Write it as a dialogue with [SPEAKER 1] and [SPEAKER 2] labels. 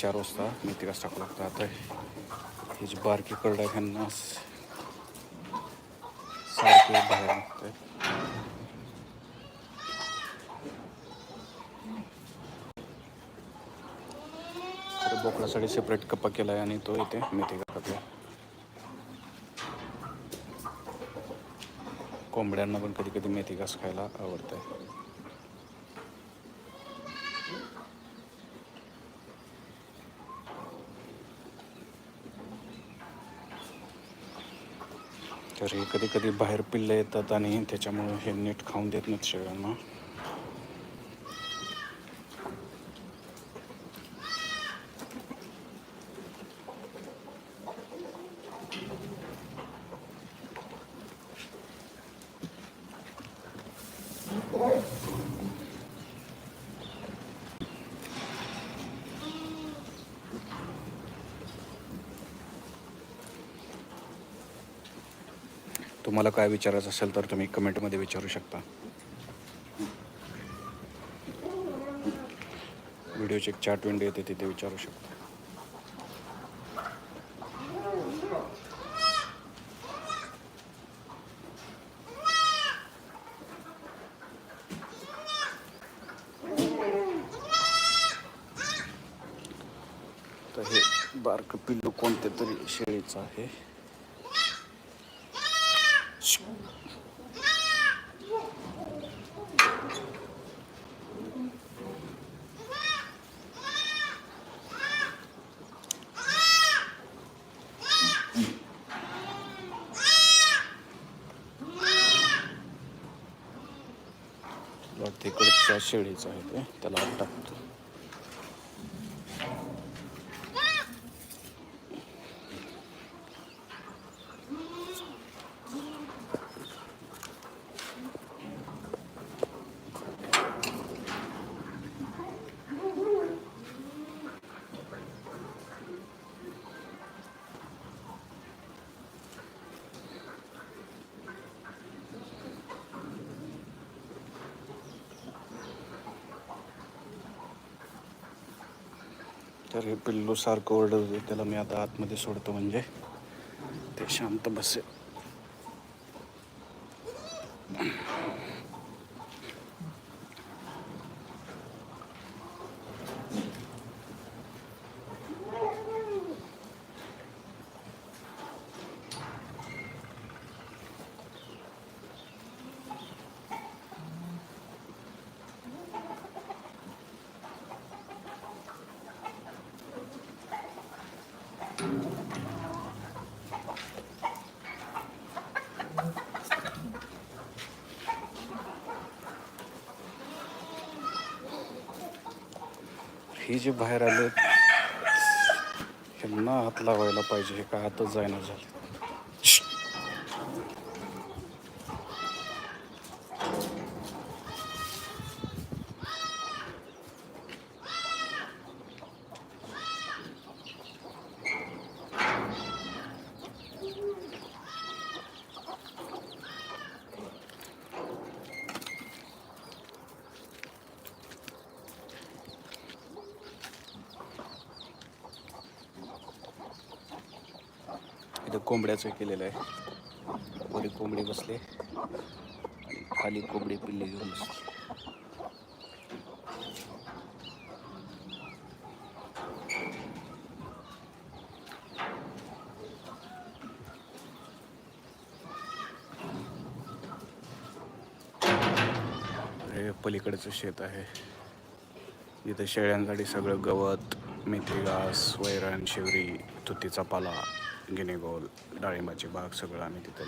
[SPEAKER 1] चार वाजता मेथी घास टाकू लागतं. आता हे जी बारकी करड आहे ह्यांना सारखे बाहेर निघतंय. तर बोकडासाठी सेपरेट कप्पा केला आहे आणि तो इथे मेथी कापला कोंबड्यांना पण कधी कधी मेथी घास खायला आवडतंय. तर हे कधी कधी बाहेर पिल्लं येतात आणि त्याच्यामुळे हे नीट खाऊन देत नाहीत शेळ्यांना. तुम्हाला काय विचारायचं असेल तर तुम्ही कमेंटमध्ये विचारू शकता. व्हिडिओची एक चॅट विंडो येते तिथे विचारू शकता. तर हे बारकं पिल्लू कोणत्या तरी शेळीचं आहे. वाटते इकडच्या शेळीचं आहे ते. त्याला टाकतो. तर हे पिल्लू सारखं ओरडत त्याला मी आता आतमध्ये सोडतो म्हणजे. ते शांत बसेल. हे जे बाहेर आले त्यांना हात लावायला पाहिजे हे हातच जायना झाले इथं कोंबड्याचं केलेलं आहे. वरी कोंबडी बसले. आणि खाली कोंबडी पिल्ली घेऊन बसले. हे पलीकडचं शेत आहे. इथं शेळ्यांसाठी सगळं गवत मेथी घास वैरण शिवरी तुतीचा पाला. गिनेगोल डाळिंबाची बाग सगळं आम्ही तिथे